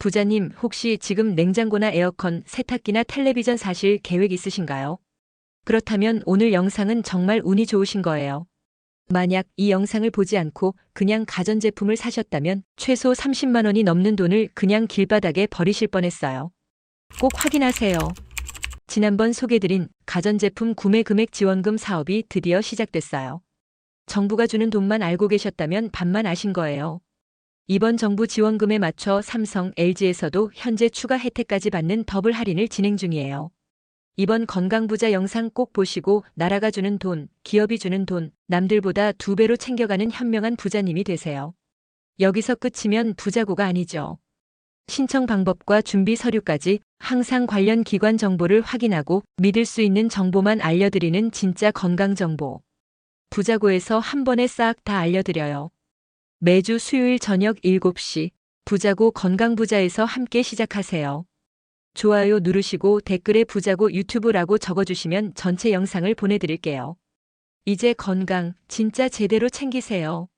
부자님, 혹시 지금 냉장고나 에어컨, 세탁기나 텔레비전 사실 계획 있으신가요? 그렇다면 오늘 영상은 정말 운이 좋으신 거예요. 만약 이 영상을 보지 않고 그냥 가전제품을 사셨다면 최소 30만 원이 넘는 돈을 그냥 길바닥에 버리실 뻔했어요. 꼭 확인하세요. 지난번 소개드린 가전제품 구매 금액 지원금 사업이 드디어 시작됐어요. 정부가 주는 돈만 알고 계셨다면 반만 아신 거예요. 이번 정부 지원금에 맞춰 삼성, LG에서도 현재 추가 혜택까지 받는 더블 할인을 진행 중이에요. 이번 건강부자 영상 꼭 보시고 나라가 주는 돈, 기업이 주는 돈, 남들보다 두 배로 챙겨가는 현명한 부자님이 되세요. 여기서 끝이면 부자고가 아니죠. 신청 방법과 준비 서류까지 항상 관련 기관 정보를 확인하고 믿을 수 있는 정보만 알려드리는 진짜 건강 정보. 부자고에서 한 번에 싹 다 알려드려요. 매주 수요일 저녁 7시 부자고 건강부자에서 함께 시작하세요. 좋아요 누르시고 댓글에 부자고 유튜브라고 적어주시면 전체 영상을 보내드릴게요. 이제 건강 진짜 제대로 챙기세요.